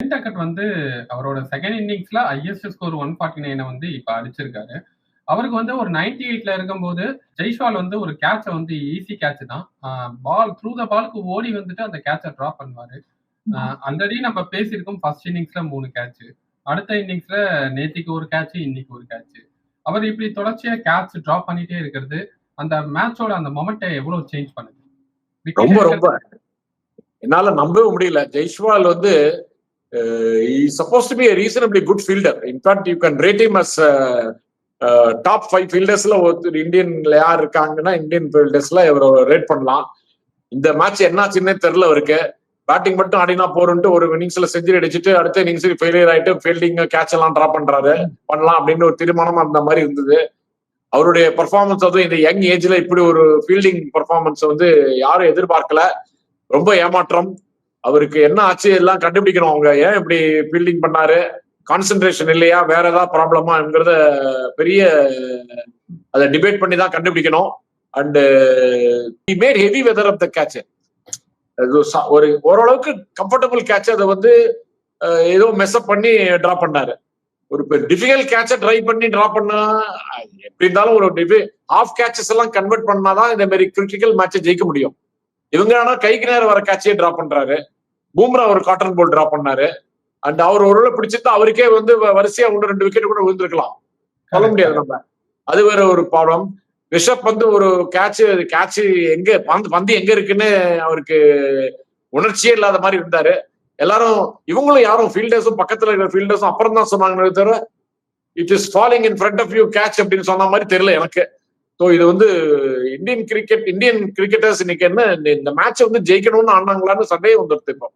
Duckett வந்து அவரோட second இன்னிங்ஸ்ல ஹையஸ்ட் ஸ்கோர் ஒன் ஃபார்ட்டி நைனை வந்து இப்ப அடிச்சிருக்காரு. அவருக்கு வந்து ஒரு நைன்டி எயிட்ல இருக்கும்போது ஜெய்ஷ்வால் வந்து ஒரு கேட்சை வந்து ஈஸி கேட்ச் தான். பால் த்ரூ த பாலுக்கு ஓடி வந்துட்டு அந்த கேட்சை ட்ராப் பண்ணுவாரு. ஆல்ரெடி நம்ம பேசியிருக்கோம் ஃபர்ஸ்ட் இன்னிங்ஸ்ல மூணு கேட்ச் அடுத்த இன்னிங்ஸ்ல நேத்திக்கு ஒரு கேட்ச் இன்னைக்கு ஒரு கேட்ச் அவர் இப்படி தொடர்ச்சியா கேட்ச் ட்ராப் பண்ணிட்டே இருக்கிறது. அந்த மேட்சோட அந்த மொமெண்ட்டை எவ்வளவு சேஞ்ச் பண்ணுது? ரொம்ப ரொம்ப. என்னால நம்பவே முடியல. ஜெய்ஷ்வால் வந்து supposed to be reasonably good fielder in fact you can rate him as top five ஃபீல்டர்ஸ்ல ஒருத்தர் இந்தியன்ல யார் இருக்காங்கன்னா இந்தியன் ஃபீல்டர்ஸ்ல இவர் ரேட் பண்ணலாம். இந்த மேட்ச் என்னாச்சுன்னே தெரியல அவருக்கு. பேட்டிங் மட்டும் ஆடினா போறோம்ட்டு ஒரு இன்னிங்ஸ்ல செஞ்சுரி அடிச்சுட்டு அடுத்த இன்னிங்ஸ் ஃபெயிலியர் ஆயிட்டு ஃபீல்டிங் கேட்ச் எல்லாம் ட்ரா பண்றாரு. பண்ணலாம் அப்படின்னு ஒரு தீர்மானம் அந்த மாதிரி இருந்தது. அவருடைய பர்ஃபார்மன்ஸ் வந்து இந்த யங் ஏஜ்ல இப்படி ஒரு ஃபீல்டிங் பர்ஃபார்மன்ஸ் வந்து யாரும் எதிர்பார்க்கல. ரொம்ப ஏமாற்றம். அவருக்கு என்ன ஆச்சு எல்லாம் கண்டுபிடிக்கணும் அவங்க. ஏன் இப்படி ஃபீல்டிங் பண்ணாரு? கான்சென்ட்ரேஷன் இல்லையா? வேற ஏதாவது ப்ராப்ளமாங்கிறத பெரிய அதை டிபேட் பண்ணி தான் கண்டுபிடிக்கணும். And made heavy weather of the catch ஒரு ஓரளவுக்கு கம்ஃபர்டபுள் கேட்ச் அதை வந்து ஏதோ மெஸ்அப் பண்ணி டிரா பண்ணாரு. ஒரு டிஃபிகல்ட் கேட்சை ட்ரை பண்ணி டிரா பண்ணா எப்படி இருந்தாலும் ஒரு டிஃபி ஆஃப் கேட்சஸ் எல்லாம் கன்வெர்ட் பண்ணாதான் இந்த மாதிரி கிரிட்டிக்கல் மேட்சை ஜெயிக்க முடியும். இவங்க ஆனா கைக்கு நேரம் வர கேட்சையே டிரா பண்றாரு. பூம்ரா ஒரு காட்டன் போல் டிரா பண்ணாரு. அண்ட் அவர் ஒரு பிடிச்சிருந்தா அவருக்கே வந்து வரிசையா ஒன்று ரெண்டு விக்கெட் கூட விழுந்திருக்கலாம். சொல்ல முடியாது நம்ம. அது வேற ஒரு ப்ராப்ளம் ரிஷப் வந்து ஒரு கேட்ச் கேட்ச் எங்க பந்து பந்து எங்க இருக்குன்னு அவருக்கு உணர்ச்சியே இல்லாத மாதிரி இருந்தாரு. எல்லாரும் இவங்களும் யாரும் ஃபீல்டர்ஸும் பக்கத்துல இருக்கிற ஃபீல்டர்ஸும் அப்புறம் தான் சொன்னாங்க தவிர it is falling in front of you catch அப்படின்னு சொன்ன மாதிரி தெரியல எனக்கு. ஸோ இது வந்து இந்தியன் கிரிக்கெட் இந்தியன் கிரிக்கெட்டர்ஸ் இன்னைக்கு என்ன இந்த மேட்சை வந்து ஜெயிக்கணும்னு ஆனாங்களான்னு சண்டையே வந்துருது இப்போ.